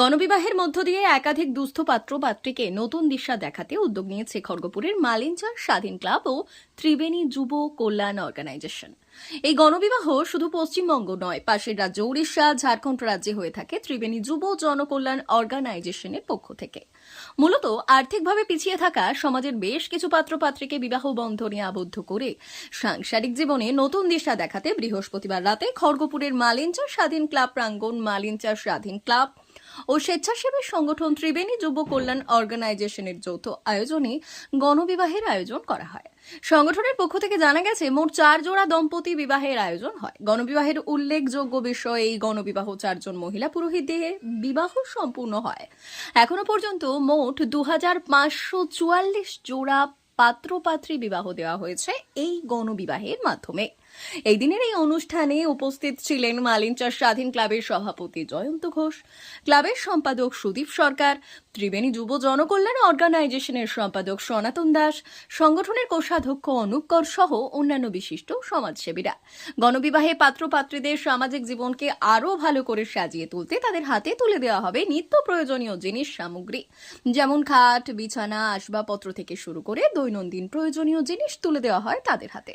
গণবিবাহের মধ্য দিয়ে একাধিক দুস্থ পাত্র পাত্রীকে নতুন দিশা দেখাতে উদ্যোগ নিয়েছে খড়গপুরের মালিঞ্চার স্বাধীন ক্লাব ও ত্রিবেণী যুব কল্যাণ অর্গানাইজেশন। এই গণবিবাহ শুধু পশ্চিমবঙ্গ নয়, পাশের রাজ্য উড়িষ্যা, ঝাড়খণ্ড রাজ্যে হয়ে থাকে ত্রিবেণী যুব জনকল্যাণ অর্গানাইজেশনের পক্ষ থেকে। মূলত আর্থিকভাবে পিছিয়ে থাকা সমাজের বেশ কিছু পাত্রপাত্রীকে বিবাহ বন্ধনে আবদ্ধ করে সাংসারিক জীবনে নতুন দিশা দেখাতে বৃহস্পতিবার রাতে খড়গপুরের মালিঞ্চার স্বাধীন ক্লাব প্রাঙ্গণ মালিঞ্চার স্বাধীন ক্লাব ও স্বেচ্ছাসেবী সংগঠন ত্রিবেণী যুব কল্যাণ অর্গানাইজেশনের যৌথ আয়োজনে গণবিবাহের আয়োজন করা হয়। সংগঠনের পক্ষ থেকে জানা গেছে, মোট চার জোড়া দম্পতি বিবাহের আয়োজন হয়। গণবিবাহের উল্লেখযোগ্য বিষয় এই গণবিবাহ চারজন মহিলা পুরোহিত দিয়ে বিবাহ সম্পূর্ণ হয়। এখনও পর্যন্ত মোট দু হাজার পাঁচশো চুয়াল্লিশ জোড়া পাত্রপাত্রী বিবাহ দেওয়া হয়েছে এই গণবিবাহের মাধ্যমে। এই দিনের এই অনুষ্ঠানে উপস্থিত ছিলেন মালিঞ্চার স্বাধীন ক্লাবের সভাপতি জয়ন্ত ঘোষ, ক্লাবের সম্পাদক সুদীপ সরকার, ত্রিবেণী যুব জনকল্যাণ অর্গানাইজেশনের সম্পাদক সনাতন দাস, সংগঠনের কোষাধ্যক্ষ অনুপ কর সহ অন্যান্য বিশিষ্ট সমাজসেবীরা। গণবিবাহে পাত্রপাত্রীদের সামাজিক জীবনকে আরও ভালো করে সাজিয়ে তুলতে তাদের হাতে তুলে দেওয়া হবে নিত্য প্রয়োজনীয় জিনিস সামগ্রী। যেমন খাট, বিছানা, আসবাবপত্র থেকে শুরু করে দৈনন্দিন প্রয়োজনীয় জিনিস তুলে দেওয়া হয় তাদের হাতে।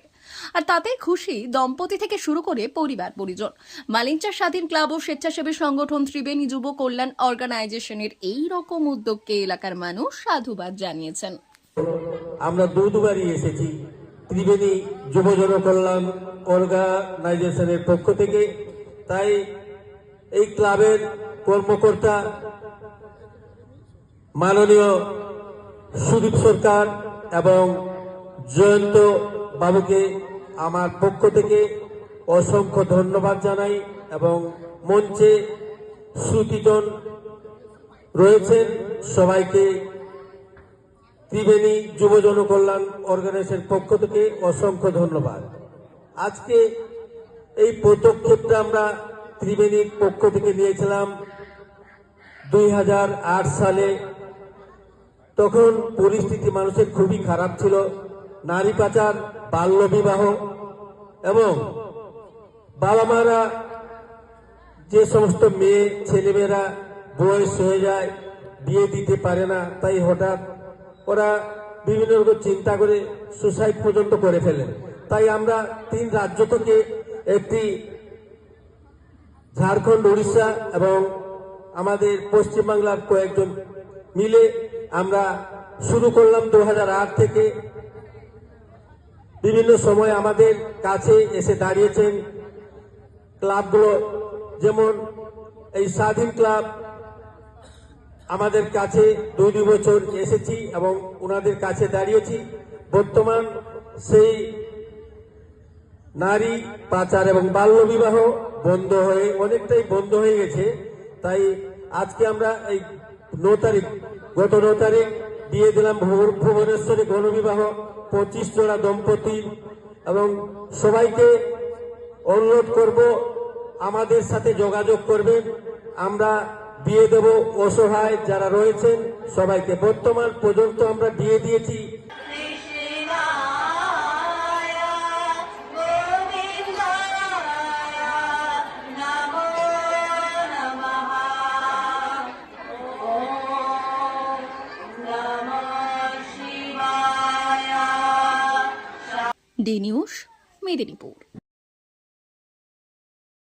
আর তাতে খুশি দম্পতি থেকে শুরু করে পরিবার, পরিজন। মালিঞ্চার স্বাধীন ক্লাব ও স্বেচ্ছাসেবী সংগঠন ত্রিবেণী যুব কল্যাণ অর্গানাইজেশনের এই রকম উদ্যোগকে এলাকার মানুষ সাধুবাদ জানিয়েছেন। আমরা দু দুবারই এসেছি ত্রিবেণী যুব জনকল্যাণ অর্গানাইজেশনের পক্ষ থেকে। তাই এই ক্লাবের কর্মকর্তা মাননীয় সুদীপ সরকার এবং জয়ন্ত বাবুকে আমার পক্ষ থেকে অসংখ্য ধন্যবাদ জানাই এবং মঞ্চে শ্রুতিজন রয়েছেন। সবাইকে ত্রিবেণী যুব জনকল্যাণ অর্গানাইজেশন পক্ষ থেকে অসংখ্য ধন্যবাদ। আজকে এই পদক্ষেপটা আমরা ত্রিবেণীর পক্ষ থেকে নিয়েছিলাম দুই হাজার আট সালে। তখন পরিস্থিতি মানুষের খুবই খারাপ ছিল। নারী পাচার, বাল্য বিবাহ এবং বাবা মারা যে সমস্ত মেয়ে, ছেলেমেয়েরা বয়স হয়ে যায়, বিয়ে দিতে পারে না, তাই হঠাৎ ওরা বিভিন্ন রকম চিন্তা করে সুসাইড পর্যন্ত করে ফেলেন তাই আমরা তিন রাজ্য থেকে একটি ঝাড়খণ্ড, উড়িষ্যা এবং আমাদের পশ্চিমবাংলার কয়েকজন মিলে আমরা শুরু করলাম দু হাজার আট থেকে বিভিন্ন সময় আমাদের কাছে এসে দাঁড়িয়েছেন ক্লাবগুলো, যেমন এই স্বাধীন ক্লাব, আমাদের কাছে দুই দুই বছর এসেছি এবং ওনাদের কাছে দাঁড়িয়েছি। বর্তমান সেই নারী পাচার এবং বাল্য বিবাহ বন্ধ হয়ে, অনেকটাই বন্ধ হয়ে গেছে। তাই আজকে আমরা এই ন তারিখ, গত ন তারিখ দিয়ে দিলাম ভুব- ভুবনেশ্বরে গণবিবাহ, পঁচিশ জোড়া দম্পতি এবং সবাইকে অনুরোধ করব, আমাদের সাথে যোগাযোগ করবেন। আমরা বিয়ে দেব অসহায় যারা রয়েছেন, সবাইকে। বর্তমান পর্যন্ত আমরা বিয়ে দিয়েছি ডি নিউজ মেদিনীপুর।